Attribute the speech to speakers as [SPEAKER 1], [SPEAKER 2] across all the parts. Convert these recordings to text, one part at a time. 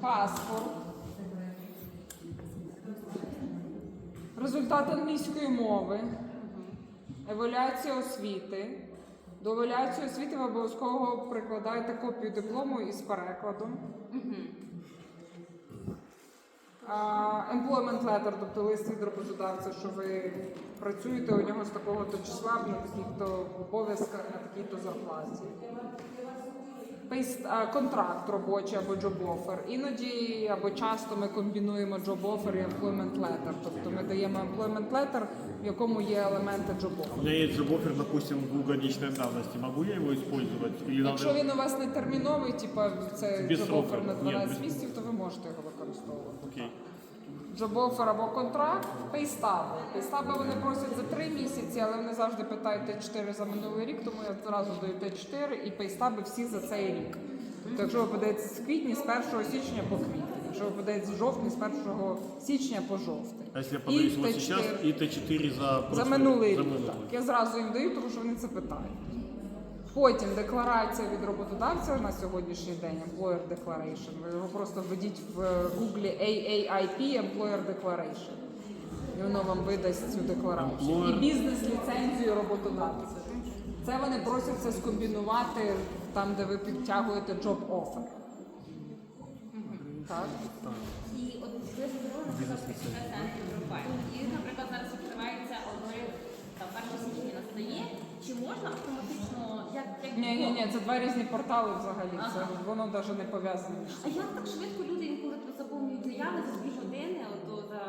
[SPEAKER 1] паспорт, результат англійської мови, евалюація освіти. До евалюації освіти ви обов'язково прикладаєте копію диплому із перекладом. Employment letter, тобто лист від роботодавця, що ви працюєте у нього з такого то числа на таких-то обов'язках, на такій-то зарплаті. А, Контракт робочий або job offer. Іноді або часто ми комбінуємо job offer і employment letter. Тобто ми даємо employment letter, в якому є елементи job offer.
[SPEAKER 2] У мене є джобофер, допустим, двухгодичной давності. Могу я його використовувати?
[SPEAKER 1] Якщо він у вас не терміновий, типа це
[SPEAKER 2] Без
[SPEAKER 1] job offer на
[SPEAKER 2] Ні,
[SPEAKER 1] 12 місяців, то ви можете його використовувати. Джобофер або контракт, пейстаби. Пейстаби вони просять за 3 місяці, але вони завжди питають Т4 за минулий рік, тому я одразу даю Т4 і пейстаби всі за цей рік. Тобто, якщо ви подаєте з квітні, з 1 січня по квітень, якщо ви подаєте з жовтня, з 1 січня по жовтень.
[SPEAKER 2] А если я
[SPEAKER 1] І
[SPEAKER 2] подаюсь вот
[SPEAKER 1] Т4.
[SPEAKER 2] сейчас, и Т4 за...
[SPEAKER 1] Минулий рік. Так. Я зразу їм даю, тому що вони це питають. Потім декларація від роботодавця на сьогоднішній день Employer Declaration. Ви його просто введіть в Google AAIP Employer Declaration. І воно вам видасть цю декларацію. І бізнес-ліцензію роботодавця. Це вони просять це скомбінувати там, де ви підтягуєте job offer. Так?
[SPEAKER 3] І от ви зробили, наприклад. І, наприклад, зараз відкривається алгоритм, там 1 січня настає. Чи можна автоматично,
[SPEAKER 1] Ні, ні, ні, це два різні портали взагалі. Це воно навіть не пов'язане. між
[SPEAKER 3] А як так швидко люди інколи тут заповнюють заяви за дві години, ото за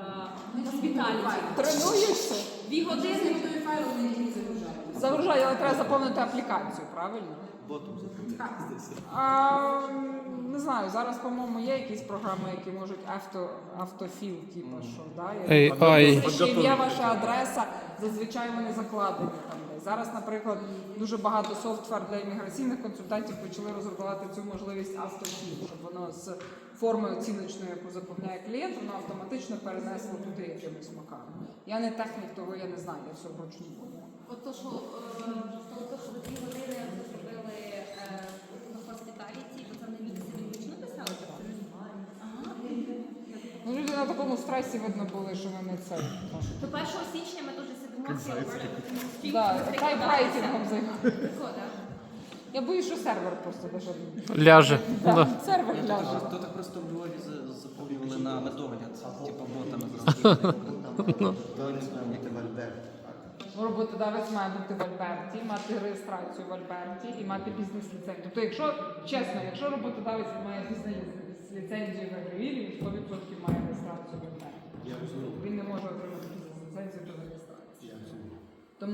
[SPEAKER 3] госпіталі?
[SPEAKER 1] Тренуєшся?
[SPEAKER 3] Дві години.
[SPEAKER 1] Загружає, але треба заповнити аплікацію, правильно? А, не знаю, зараз, по-моєму, є якісь програми, які можуть авто, автофіл, типу, що, да? Ще є ваша адреса, зазвичай вони закладені там десь. Зараз, наприклад, дуже багато софтвер для імміграційних консультантів почали розробляти цю можливість автофіл, щоб воно з форми оціночної, яку заповняє клієнт, воно автоматично перенесло туди якимось макаром. Я не технік, того я не знаю, я все вручну.
[SPEAKER 3] От то, що, е, то, що ви дві години зробили е, на хоспіталіті, то це на місці ви вручну писали? Ага.
[SPEAKER 1] Ну, люди на такому стресі видно були, що вони це.
[SPEAKER 3] До 1 січня ми дуже сидимо всі
[SPEAKER 1] Да, тайпрайтингом.
[SPEAKER 3] Шкода.
[SPEAKER 1] Я боюсь, що сервер просто даже.
[SPEAKER 4] Ляже.
[SPEAKER 1] Да,
[SPEAKER 4] Да.
[SPEAKER 1] сервер ляже.
[SPEAKER 5] То так просто в Львові заповнювали на медогляд, типу ботами зробили.
[SPEAKER 1] Ну, Роботодавець має бути в Альберті, мати реєстрацію в Альберті і мати бізнес-ліцензію. Тобто, якщо чесно, якщо роботодавець має з ліцензією в Агровірі, 100% має реєстрацію.